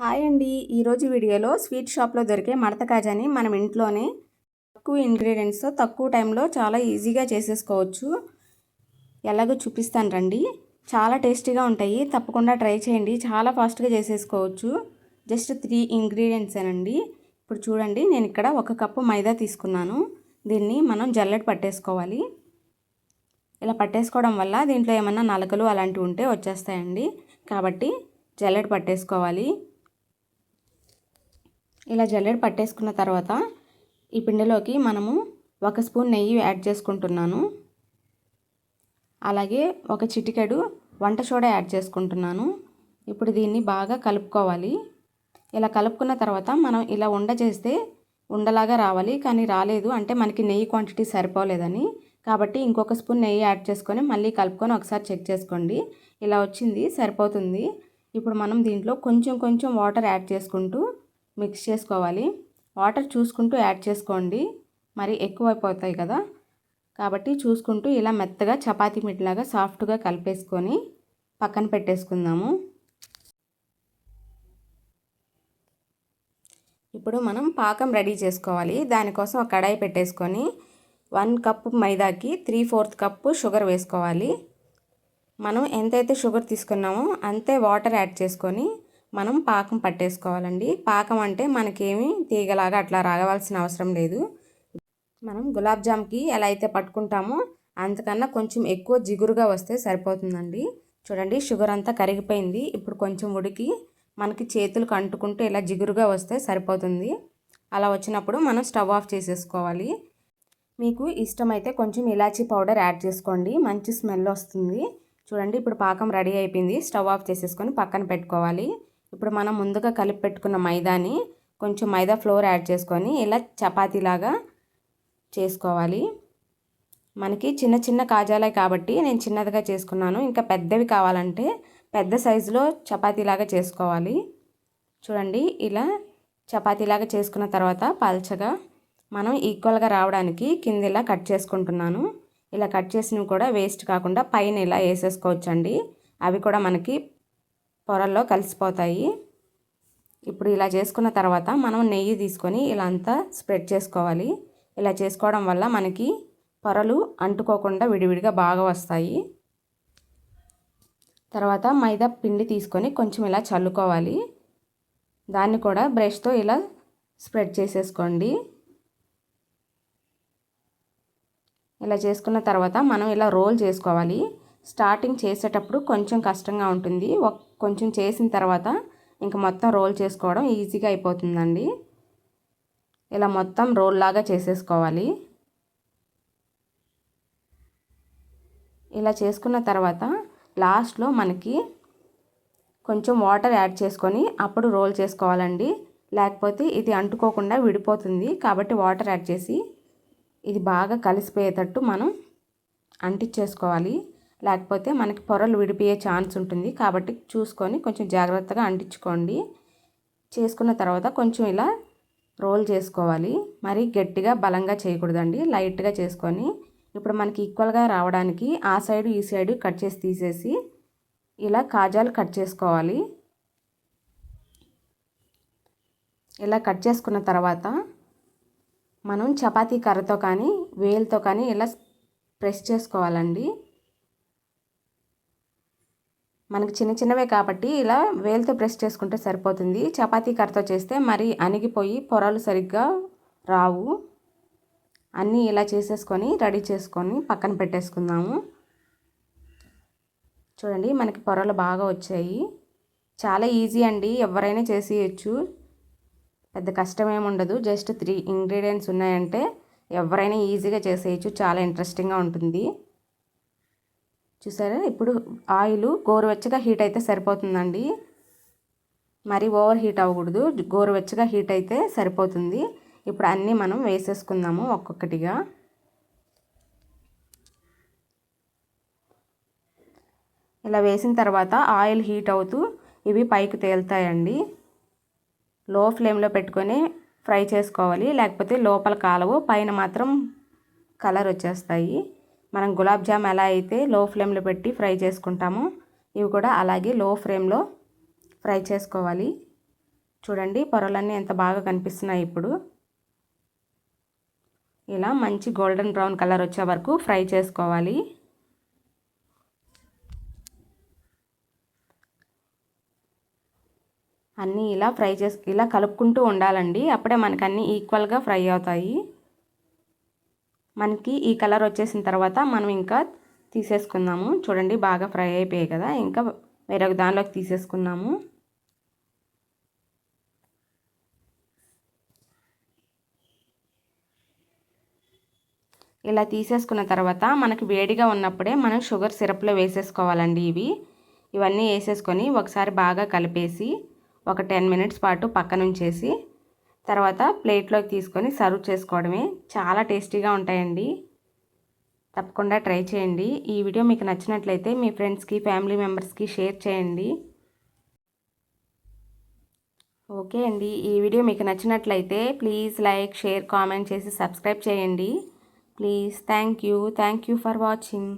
Hi అండి. ఈరోజు వీడియోలో స్వీట్ షాప్లో దొరికే మడత కాజాని మనం ఇంట్లోనే తక్కువ ఇంగ్రీడియంట్స్తో తక్కువ టైంలో చాలా ఈజీగా చేసేసుకోవచ్చు. ఎలాగో చూపిస్తాను రండి. చాలా టేస్టీగా ఉంటాయి. తప్పకుండా ట్రై చేయండి. చాలా ఫాస్ట్గా చేసేసుకోవచ్చు. జస్ట్ త్రీ ఇంగ్రీడియంట్సేనండి ఇప్పుడు చూడండి నేను ఇక్కడ ఒక కప్పు మైదా తీసుకున్నాను. దీన్ని మనం జల్లెడ పట్టేసుకోవాలి. ఇలా పట్టేసుకోవడం వల్ల దీంట్లో ఏమన్నా నలకలు అలాంటివి ఉంటే వచ్చేస్తాయండి. కాబట్టి జల్లెడ పట్టేసుకోవాలి. ఇలా జల్లెడ పట్టేసుకున్న తర్వాత ఈ పిండిలోకి మనము ఒక స్పూన్ నెయ్యి యాడ్ చేసుకుంటున్నాను. అలాగే ఒక చిటికెడు వంట సోడా యాడ్ చేసుకుంటున్నాను. ఇప్పుడు దీన్ని బాగా కలుపుకోవాలి. ఇలా కలుపుకున్న తర్వాత మనం ఇలా ఉండ చేస్తే ఉండలాగా రావాలి. కానీ రాలేదు అంటే మనకి నెయ్యి క్వాంటిటీ సరిపోలేదని. కాబట్టి ఇంకొక స్పూన్ నెయ్యి యాడ్ చేసుకొని మళ్ళీ కలుపుకొని ఒకసారి చెక్ చేసుకోండి. ఇలా వచ్చింది సరిపోతుంది. ఇప్పుడు మనం దీంట్లో కొంచెం కొంచెం వాటర్ యాడ్ చేసుకుంటూ మిక్స్ చేసుకోవాలి. వాటర్ చూసుకుంటూ యాడ్ చేసుకోండి. మరి ఎక్కువైపోతాయి కదా. కాబట్టి చూసుకుంటూ ఇలా మెత్తగా చపాతీ మిట్లాగా సాఫ్ట్గా కలిపేసుకొని పక్కన పెట్టేసుకుందాము. ఇప్పుడు మనం పాకం రెడీ చేసుకోవాలి. దానికోసం ఒక కడాయి పెట్టేసుకొని వన్ కప్పు మైదాకి త్రీ ఫోర్త్ కప్పు షుగర్ వేసుకోవాలి. మనం ఎంతైతే షుగర్ తీసుకున్నామో అంతే వాటర్ యాడ్ చేసుకొని మనం పాకం పట్టేసుకోవాలండి. పాకం అంటే మనకేమి తీగలాగా అట్లా రాగవలసిన అవసరం లేదు. మనం గులాబ్ జామ్కి ఎలా అయితే పట్టుకుంటామో అంతకన్నా కొంచెం ఎక్కువ జిగురుగా వస్తే సరిపోతుందండి. చూడండి షుగర్ అంతా కరిగిపోయింది. ఇప్పుడు కొంచెం ఉడికి మనకి చేతులకు అంటుకుంటూ ఇలా జిగురుగా వస్తే సరిపోతుంది. అలా వచ్చినప్పుడు మనం స్టవ్ ఆఫ్ చేసేసుకోవాలి. మీకు ఇష్టమైతే కొంచెం ఇలాచీ పౌడర్ యాడ్ చేసుకోండి. మంచి స్మెల్ వస్తుంది. చూడండి ఇప్పుడు పాకం రెడీ అయిపోయింది. స్టవ్ ఆఫ్ చేసేసుకొని పక్కన పెట్టుకోవాలి. ఇప్పుడు మనం ముందుగా కలిపి పెట్టుకున్న మైదాని కొంచెం మైదా ఫ్లోర్ యాడ్ చేసుకొని ఇలా చపాతీలాగా చేసుకోవాలి. మనకి చిన్న చిన్న కాజాలే కాబట్టి నేను చిన్నదిగా చేసుకున్నాను. ఇంకా పెద్దవి కావాలంటే పెద్ద సైజులో చపాతీలాగా చేసుకోవాలి. చూడండి ఇలా చపాతీలాగా చేసుకున్న తర్వాత పల్చగా మనం ఈక్వల్గా రావడానికి కింద ఇలా కట్ చేసుకుంటున్నాను. ఇలా కట్ చేసినవి కూడా వేస్ట్ కాకుండా పైన ఇలా వేసేసుకోవచ్చండి. అవి కూడా మనకి పొరల్లో కలిసిపోతాయి. ఇప్పుడు ఇలా చేసుకున్న తర్వాత మనం నెయ్యి తీసుకొని ఇలా అంతా స్ప్రెడ్ చేసుకోవాలి. ఇలా చేసుకోవడం వల్ల మనకి పొరలు అంటుకోకుండా విడివిడిగా బాగా వస్తాయి. తర్వాత మైదా పిండి తీసుకొని కొంచెం ఇలా చల్లుకోవాలి. దాన్ని కూడా బ్రష్తో ఇలా స్ప్రెడ్ చేసేసుకోండి. ఇలా చేసుకున్న తర్వాత మనం ఇలా రోల్ చేసుకోవాలి. స్టార్టింగ్ చేసేటప్పుడు కొంచెం కష్టంగా ఉంటుంది. కొంచెం చేసిన తర్వాత ఇంకా మొత్తం రోల్ చేసుకోవడం ఈజీగా అయిపోతుందండి. ఇలా మొత్తం రోల్ లాగా చేసేసుకోవాలి. ఇలా చేసుకున్న తర్వాత లాస్ట్లో మనకి కొంచెం వాటర్ యాడ్ చేసుకొని అప్పుడు రోల్ చేసుకోవాలండి. లేకపోతే ఇది అంటుకోకుండా విడిపోతుంది. కాబట్టి వాటర్ యాడ్ చేసి ఇది బాగా కలిసిపోయేటట్టు మనం అంటించేసుకోవాలి. లేకపోతే మనకి పొరలు విడిపోయే ఛాన్స్ ఉంటుంది. కాబట్టి చూసుకొని కొంచెం జాగ్రత్తగా అంటించుకోండి. చేసుకున్న తర్వాత కొంచెం ఇలా రోల్ చేసుకోవాలి. మరి గట్టిగా బలంగా చేయకూడదండి. లైట్గా చేసుకొని ఇప్పుడు మనకి ఈక్వల్గా రావడానికి ఆ సైడు ఈ సైడు కట్ చేసి తీసేసి ఇలా కాజాలు కట్ చేసుకోవాలి. ఇలా కట్ చేసుకున్న తర్వాత మనం చపాతీ కర్రతో కానీ వేలుతో కానీ ఇలా ప్రెస్ చేసుకోవాలండి. మనకి చిన్న చిన్నవే కాబట్టి ఇలా వేలుతో ప్రెస్ చేసుకుంటే సరిపోతుంది. చపాతీ కర్రతో చేస్తే మరి అణిగిపోయి పొరలు సరిగ్గా రావు. అన్నీ ఇలా చేసేసుకొని రెడీ చేసుకొని పక్కన పెట్టేసుకుందాము. చూడండి మనకి పొరలు బాగా వచ్చాయి. చాలా ఈజీ అండి ఎవరైనా చేసేయచ్చు. పెద్ద కష్టం ఉండదు. జస్ట్ త్రీ ఇంగ్రీడియంట్స్ ఉన్నాయంటే ఎవరైనా ఈజీగా చేసేయచ్చు. చాలా ఇంట్రెస్టింగ్గా ఉంటుంది. చూసారా? ఇప్పుడు ఆయిల్ గోరువెచ్చగా హీట్ అయితే సరిపోతుందండి. మరి ఓవర్ హీట్ అవ్వకూడదు. గోరువెచ్చగా హీట్ అయితే సరిపోతుంది. ఇప్పుడు అన్నీ మనం వేసేసుకుందాము ఒక్కొక్కటిగా. ఇలా వేసిన తర్వాత ఆయిల్ హీట్ అవుతూ ఇవి పైకి తేలుతాయండి. లో ఫ్లేమ్లో పెట్టుకొని ఫ్రై చేసుకోవాలి. లేకపోతే లోపల కాలవు పైన మాత్రం కలర్ వచ్చేస్తాయి. మనం గులాబ్ జామ్ ఎలా అయితే లో ఫ్లేమ్లో పెట్టి ఫ్రై చేసుకుంటామో ఇవి కూడా అలాగే లో ఫ్లేమ్లో ఫ్రై చేసుకోవాలి. చూడండి పొరలన్నీ ఎంత బాగా కనిపిస్తున్నాయి ఇప్పుడు. ఇలా మంచి గోల్డెన్ బ్రౌన్ కలర్ వచ్చే వరకు ఫ్రై చేసుకోవాలి. అన్నీ ఇలా ఫ్రై చేసి ఇలా కలుపుకుంటూ ఉండాలండి. అప్పుడే మనకన్నీ ఈక్వల్గా ఫ్రై అవుతాయి. మనకి ఈ కలర్ వచ్చేసిన తర్వాత మనం ఇంకా తీసేసుకుందాము. చూడండి బాగా ఫ్రై అయిపోయాయి కదా. ఇంకా వేరొక దానిలోకి తీసేసుకున్నాము ఇలా తీసేసుకున్న తర్వాత మనకి వేడిగా ఉన్నప్పుడే మనం షుగర్ సిరప్లో వేసేసుకోవాలండి ఇవి. ఇవన్నీ వేసేసుకొని ఒకసారి బాగా కలిపేసి ఒక టెన్ మినిట్స్ పాటు పక్కనుంచేసి తర్వాత ప్లేట్లోకి తీసుకొని సర్వ్ చేసుకోవడమే. చాలా టేస్టీగా ఉంటాయండి. తప్పకుండా ట్రై చేయండి. ఈ వీడియో మీకు నచ్చినట్లయితే మీ ఫ్రెండ్స్కి ఫ్యామిలీ మెంబర్స్కి షేర్ చేయండి. ఓకే అండి. ఈ వీడియో మీకు నచ్చినట్లయితే ప్లీజ్ లైక్ షేర్ కామెంట్ చేసి సబ్స్క్రైబ్ చేయండి. Please thank you. Thank you for watching.